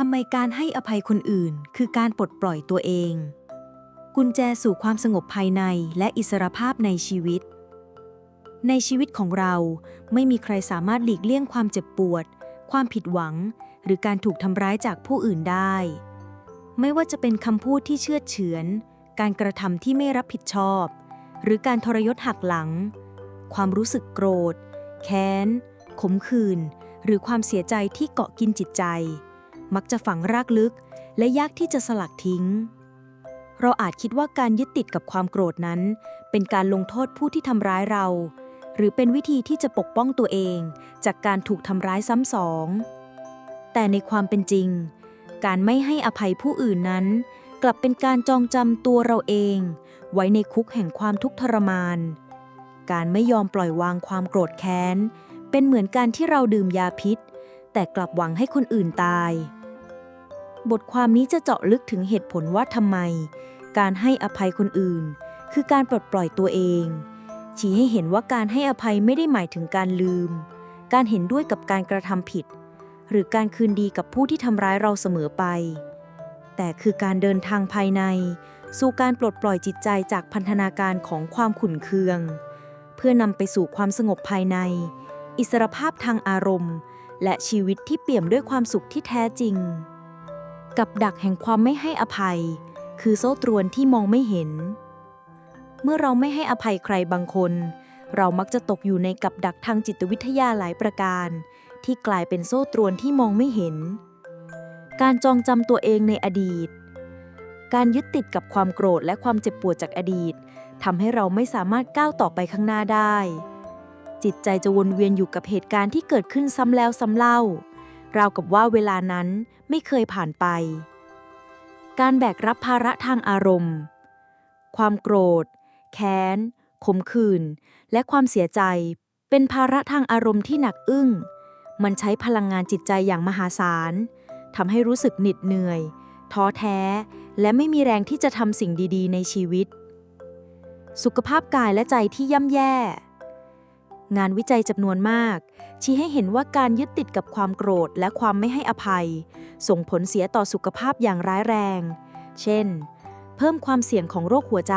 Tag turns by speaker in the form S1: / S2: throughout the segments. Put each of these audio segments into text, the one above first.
S1: ทำไมการให้อภัยคนอื่น คือการปลดปล่อยตัวเอง กุญแจสู่ความสงบภายในและอิสรภาพในชีวิต ในชีวิตของเราไม่มีใครสามารถหลีกเลี่ยงความเจ็บปวด ความผิดหวัง หรือการถูกทำร้ายจากผู้อื่นได้ ไม่ว่าจะเป็นคำพูดที่เชื่อดเฉือน การกระทำที่ไม่รับผิดชอบ หรือการทรยศหักหลัง ความรู้สึกโกรธ แค้น ขมขื่นหรือความเสียใจที่เกาะกินจิตใจ มักจะฝังรากลึก และยากที่จะสลัดทิ้ง เราอาจคิดว่าการยึดติดกับความโกรธนั้น เป็นการลงโทษผู้ที่ทำร้ายเรา หรือเป็นวิธีที่จะปกป้องตัวเอง จากการถูกทำร้ายซ้ำสอง แต่ในความเป็นจริง การไม่ให้อภัยผู้อื่นนั้น กลับเป็นการจองจำตัวเราเอง ไว้ในคุกแห่งความทุกข์ทรมาน การไม่ยอมปล่อยวางความโกรธแค้นเป็นเหมือนการที่เราดื่มยาพิษ แต่กลับหวังให้คนอื่นตาย บทความนี้จะเจาะลึกถึงเหตุผลว่าทำไม การให้อภัยคนอื่น คือการปลดปล่อยตัวเอง ชี้ให้เห็นว่าการให้อภัยไม่ได้หมายถึงการลืม การเห็นด้วยกับการกระทำผิด หรือการคืนดีกับผู้ที่ทำร้ายเราเสมอไป แต่คือการเดินทางภายใน สู่การปลดปล่อยจิตใจจากพันธนาการของความขุ่นเคือง เพื่อนำไปสู่ความสงบภายใน อิสรภาพทางอารมณ์ และชีวิตที่เปี่ยมด้วยความสุขที่แท้จริง กับดักแห่งความไม่ให้อภัย คือโซ่ตรวนที่มองไม่เห็น เมื่อเราไม่ให้อภัยใครบางคน เรามักจะตกอยู่ในกับดักทางจิตวิทยาหลายประการ ที่กลายเป็นโซ่ตรวนที่มองไม่เห็น การจองจำตัวเองในอดีต การยึดติดกับความโกรธและความเจ็บปวดจากอดีตทำให้เราไม่สามารถก้าวต่อไปข้างหน้าได้ จิตใจจะวนเวียนอยู่กับเหตุการณ์ที่เกิดขึ้นซ้ำแล้วซ้ำเล่า ราวกับว่าเวลานั้นไม่เคยผ่านไป การแบกรับภาระทางอารมณ์ ความโกรธ แค้น ขมขื่น และความเสียใจ เป็นภาระทางอารมณ์ที่หนักอึ้ง มันใช้พลังงานจิตใจอย่างมหาศาลทำให้รู้สึกหนิดเหนื่อย ท้อแท้ และไม่มีแรงที่จะทำสิ่งดี ๆ ในชีวิต สุขภาพกายและใจที่ย่ำแย่ งานวิจัยจำนวนมาก ชี้ให้เห็นว่าการยึดติดกับความโกรธและความไม่ให้อภัย ส่งผลเสียต่อสุขภาพอย่างร้ายแรง เช่น เพิ่มความเสี่ยงของโรคหัวใจ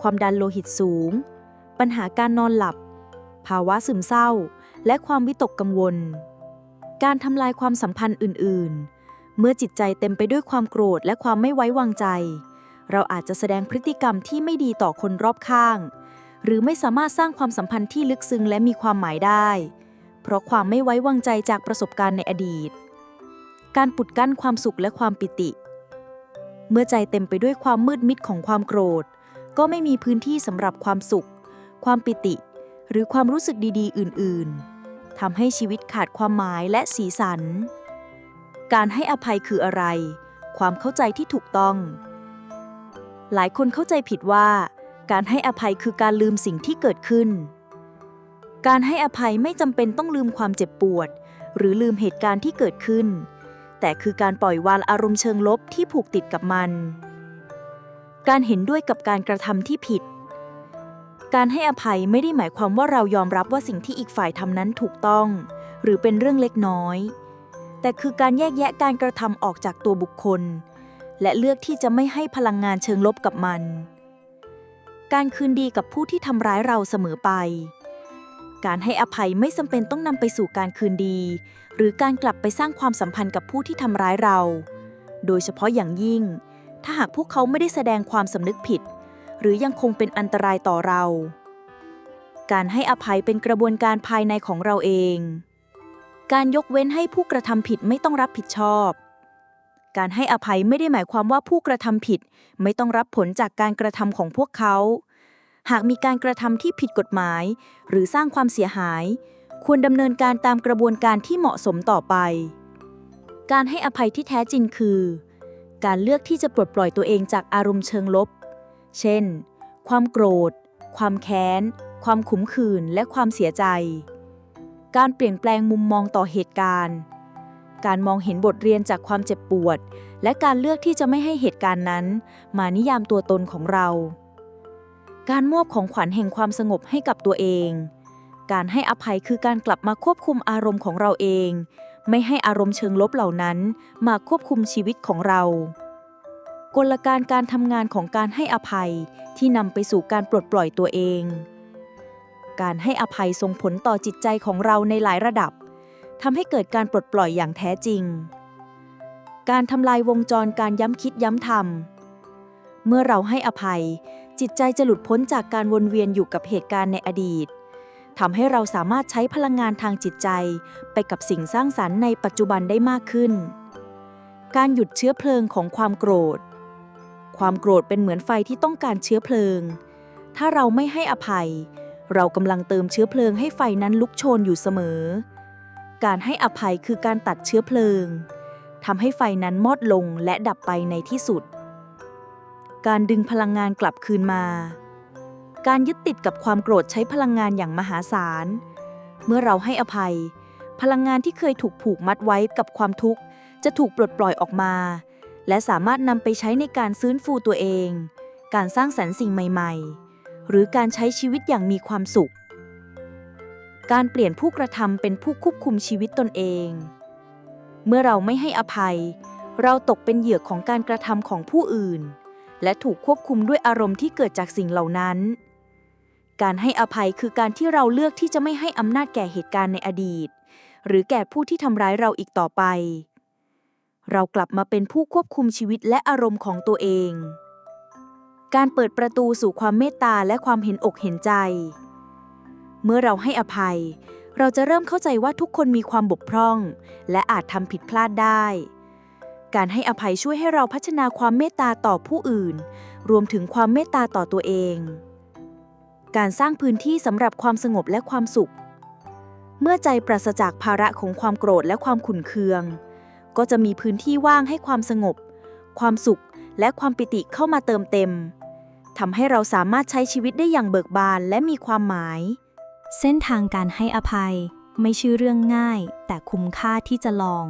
S1: ความดันโลหิตสูง ปัญหาการนอนหลับ ภาวะซึมเศร้า และความวิตกกังวล การทำลายความสัมพันธ์อื่น ๆ เมื่อจิตใจเต็มไปด้วยความโกรธและความไม่ไว้วางใจ เราอาจจะแสดงพฤติกรรมที่ไม่ดีต่อคนรอบข้าง หรือไม่สามารถสร้างความสัมพันธ์ที่ลึกซึ้งและมีความหมายได้ เพราะความไม่ไว้วางใจจากประสบการณ์ในอดีต การปุดกั้นความสุขและความปิติ เมื่อใจเต็มไปด้วยความมืดมิดของความโกรธ ก็ไม่มีพื้นที่สำหรับความสุข ความปิติ หรือความรู้สึกดีๆ อื่น ๆทำให้ชีวิตขาดความหมายและสีสัน การให้อภัยคืออะไร ความเข้าใจที่ถูกต้อง หลายคนเข้าใจผิดว่า การให้อภัยคือการลืมสิ่งที่เกิดขึ้น การให้อภัยไม่จำเป็นต้องลืมความเจ็บปวด หรือลืมเหตุการณ์ที่เกิดขึ้น แต่คือการปล่อยวางอารมณ์เชิงลบที่ผูกติดกับมัน การเห็นด้วยกับการกระทำที่ผิด การให้อภัยไม่ได้หมายความว่าเรายอมรับว่าสิ่งที่อีกฝ่ายทำนั้นถูกต้อง หรือเป็นเรื่องเล็กน้อย แต่คือการแยกแยะการกระทำออกจากตัวบุคคล และเลือกที่จะไม่ให้พลังงานเชิงลบกับมัน การคืนดีกับผู้ที่ทำร้ายเราเสมอไป การให้อภัยไม่จำเป็นต้องนำไปสู่การคืนดี หรือการกลับไปสร้างความสัมพันธ์กับผู้ที่ทำร้ายเรา โดยเฉพาะอย่างยิ่ง ถ้าหากพวกเขาไม่ได้แสดงความสำนึกผิด หรือยังคงเป็นอันตรายต่อเรา การให้อภัยเป็นกระบวนการภายในของเราเอง การยกเว้นให้ผู้กระทำผิดไม่ต้องรับผิดชอบ การให้อภัยไม่ได้หมายความว่าผู้กระทำผิด ไม่ต้องรับผลจากการกระทำของพวกเขา หากมีการกระทำที่ผิดกฎหมาย หรือสร้างความเสียหาย ควรดำเนินการตามกระบวนการที่เหมาะสมต่อไป การให้อภัยที่แท้จริงคือ การเลือกที่จะปลดปล่อยตัวเองจากอารมณ์เชิงลบ เช่น ความโกรธ ความแค้น ความขมขื่นและความเสียใจ การเปลี่ยนแปลงมุมมองต่อเหตุการณ์ การมองเห็นบทเรียนจากความเจ็บปวด และการเลือกที่จะไม่ให้เหตุการณ์นั้น มานิยามตัวตนของเรา การมอบของขวัญแห่งความสงบให้กับตัวเอง การให้อภัยคือการกลับมาควบคุมอารมณ์ของเราเอง ไม่ให้อารมณ์เชิงลบเหล่านั้น มาควบคุมชีวิตของเรา กลการการทำงานของการให้อภัยที่นำไปสู่การปลดปล่อยตัวเอง การให้อภัยส่งผลต่อจิตใจของเราในหลายระดับ ทำให้เกิดการปลดปล่อยอย่างแท้จริง การทำลายวงจรการย้ำคิดย้ำทำเมื่อเราให้อภัย จิตใจจะหลุดพ้นจากการวนเวียนอยู่กับเหตุการณ์ในอดีตทำให้เราสามารถใช้พลังงานทางจิตใจไปกับสิ่งสร้างสรรค์ในปัจจุบันได้มากขึ้น การหยุดเชื้อเพลิงของความโกรธ ความโกรธเป็นเหมือนไฟที่ต้องการเชื้อเพลิง ถ้าเราไม่ให้อภัย เรากำลังเติมเชื้อเพลิงให้ไฟนั้นลุกโชนอยู่เสมอ การให้อภัยคือการตัดเชื้อเพลิงทำให้ไฟนั้นมอดลงและดับไปในที่สุด การดึงพลังงานกลับคืนมา การยึดติดกับความโกรธใช้พลังงานอย่างมหาศาล เมื่อเราให้อภัย พลังงานที่เคยถูกผูกมัดไว้กับความทุกข์ จะถูกปลดปล่อยออกมา และสามารถนำไปใช้ในการฟื้นฟูตัวเอง การสร้างสรรค์สิ่งใหม่ ๆ หรือการใช้ชีวิตอย่างมีความสุข การเปลี่ยนผู้กระทำเป็นผู้ควบคุมชีวิตตนเอง เมื่อเราไม่ให้อภัย เราตกเป็นเหยื่อของการกระทำของผู้อื่น และถูกควบคุมด้วยอารมณ์ที่เกิดจากสิ่งเหล่านั้น การให้อภัยคือการที่เราเลือกที่จะไม่ให้อำนาจแก่เหตุการณ์ในอดีต หรือแก่ผู้ที่ทำร้ายเราอีกต่อไป เรากลับมาเป็นผู้ควบคุมชีวิตและอารมณ์ของตัวเอง การเปิดประตูสู่ความเมตตาและความเห็นอกเห็นใจ เมื่อเราให้อภัย เราจะเริ่มเข้าใจว่าทุกคนมีความบกพร่อง และอาจทำผิดพลาดได้ การให้อภัยช่วยให้เราพัฒนาความเมตตาต่อผู้อื่น รวมถึงความเมตตาต่อตัวเอง การสร้างพื้นที่สำหรับความสงบและความสุข เมื่อใจปราศจากภาระของความโกรธและความขุ่นเคือง ก็จะมีพื้นที่ว่างให้ความสงบ ความสุขและความปิติเข้ามาเติมเต็มทำให้เราสามารถใช้ชีวิตได้อย่างเบิกบานและมีความหมาย
S2: เส้นทางการให้อภัยไม่ใช่เรื่องง่าย แต่คุ้มค่าที่จะลอง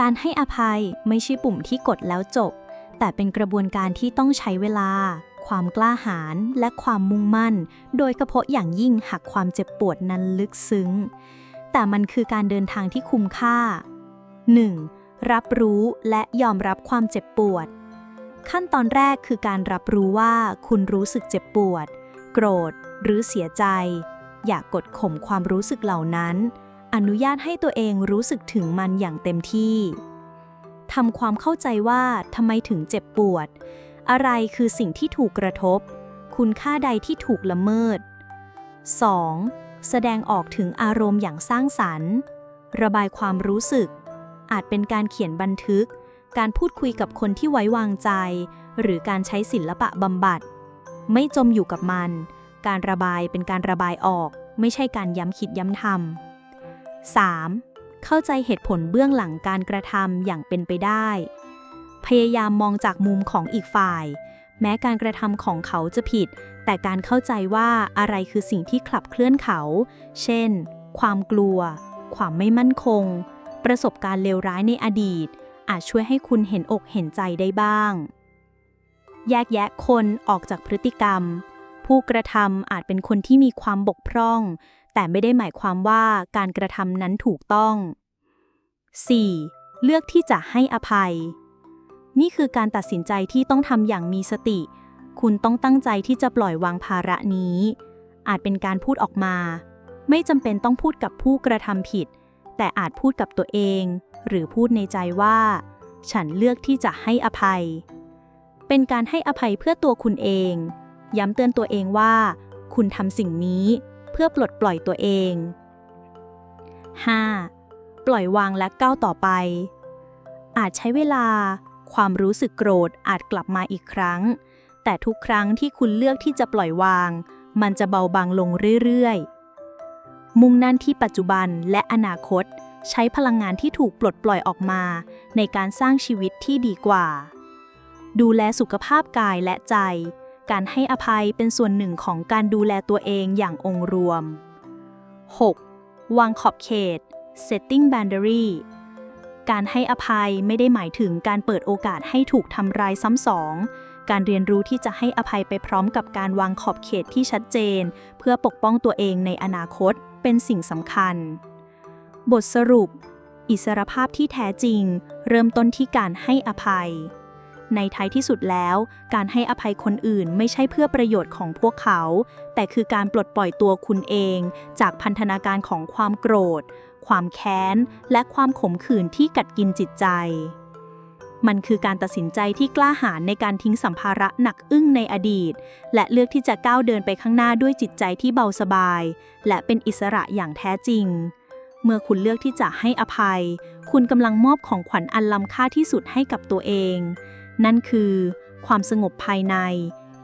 S2: การให้อภัยไม่ใช่ปุ่มที่กดแล้วจบ แต่เป็นกระบวนการที่ต้องใช้เวลา ความกล้าหาญและความมุ่งมั่น โดยเฉพาะอย่างยิ่งหากความเจ็บปวดนั้นลึกซึ้ง แต่มันคือการเดินทางที่คุ้มค่า 1. รับรู้และยอมรับความเจ็บปวด ขั้นตอนแรกคือการรับรู้ว่าคุณรู้สึกเจ็บปวด โกรธ หรือเสียใจ อย่ากกดข่มความรู้สึกเหล่านั้น อนุญาตให้ตัวเองรู้สึกถึงมันอย่างเต็มที่ทำความเข้าใจว่าทำไมถึงเจ็บปวด อะไรคือสิ่งที่ถูกกระทบ คุณค่าใดที่ถูกละเมิด 2. แสดงออกถึงอารมณ์อย่างสร้างสรรค์ ระบายความรู้สึก อาจเป็นการเขียนบันทึก การพูดคุยกับคนที่ไว้วางใจ หรือการใช้ศิลปะบำบัด ไม่จมอยู่กับมัน การระบายเป็นการระบายออก ไม่ใช่การย้ำคิดย้ำทำ 3. เข้าใจเหตุผลเบื้องหลังการกระทำอย่างเป็นไปได้ พยายามมองจากมุมของอีกฝ่าย แม้การกระทำของเขาจะผิด แต่การเข้าใจว่าอะไรคือสิ่งที่ขับเคลื่อนเขา เช่น ความกลัว ความไม่มั่นคง ประสบการณ์เลวร้ายในอดีต อาจช่วยให้คุณเห็นอกเห็นใจได้บ้าง แยกแยะคนออกจากพฤติกรรม ผู้กระทำอาจเป็นคนที่มีความบกพร่อง แต่ไม่ได้หมายความว่าการกระทำนั้นถูกต้อง 4. เลือกที่จะให้อภัย นี่คือการตัดสินใจที่ต้องทำอย่างมีสติ คุณต้องตั้งใจที่จะปล่อยวางภาระนี้ อาจเป็นการพูดออกมา ไม่จำเป็นต้องพูดกับผู้กระทำผิด แต่อาจพูดกับตัวเอง หรือพูดในใจว่า ฉันเลือกที่จะให้อภัย เป็นการให้อภัยเพื่อตัวคุณเอง ย้ำเตือนตัวเองว่า คุณทำสิ่งนี้เพื่อปลดปล่อยตัวเอง 5. ปล่อยวางและก้าวต่อไป อาจใช้เวลา ความรู้สึกโกรธอาจกลับมาอีกครั้ง แต่ทุกครั้งที่คุณเลือกที่จะปล่อยวาง มันจะเบาบางลงเรื่อยๆ มุ่งนั่นที่ปัจจุบันและอนาคต ใช้พลังงานที่ถูกปลดปล่อยออกมา ในการสร้างชีวิตที่ดีกว่า ดูแลสุขภาพกายและใจ การให้อภัยเป็นส่วนหนึ่งของการดูแลตัวเองอย่างองค์รวม 6. วางขอบเขต setting boundary การให้อภัยไม่ได้หมายถึงการเปิดโอกาสให้ถูกทำร้ายซ้ำสอง การเรียนรู้ที่จะให้อภัยไปพร้อมกับการวางขอบเขตที่ชัดเจน เพื่อปกป้องตัวเองในอนาคตเป็นสิ่งสำคัญ บทสรุป อิสรภาพที่แท้จริง เริ่มต้นที่การให้อภัย ในท้ายที่สุดแล้ว การให้อภัยคนอื่นไม่ใช่เพื่อประโยชน์ของพวกเขา แต่คือการปลดปล่อยตัวคุณเอง จากพันธนาการของความโกรธ ความแค้น และความขมขื่นที่กัดกินจิตใจ มันคือการตัดสินใจที่กล้าหาญในการทิ้งสัมภาระหนักอึ้งในอดีต และเลือกที่จะก้าวเดินไปข้างหน้าด้วยจิตใจที่เบาสบาย และเป็นอิสระอย่างแท้จริงเมื่อคุณเลือกที่จะให้อภัย คุณกำลังมอบของขวัญอันล้ำค่าที่สุดให้กับตัวเอง นั่นคือ ความสงบภายใน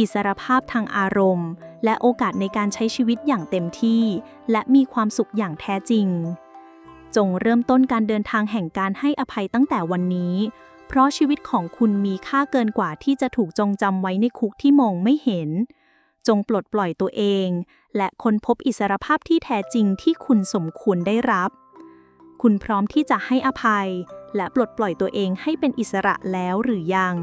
S2: อิสรภาพทางอารมณ์ และโอกาสในการใช้ชีวิตอย่างเต็มที่ และมีความสุขอย่างแท้จริง จงเริ่มต้นการเดินทางแห่งการให้อภัยตั้งแต่วันนี้ เพราะชีวิตของคุณมีค่าเกินกว่าที่จะถูกจองจำไว้ในคุกที่มองไม่เห็น จงปลดปล่อยตัวเอง และค้นพบอิสรภาพที่แท้จริงที่คุณสมควรได้รับ คุณพร้อมที่จะให้อภัย และปลดปล่อยตัวเองให้เป็นอิสระแล้วหรือยัง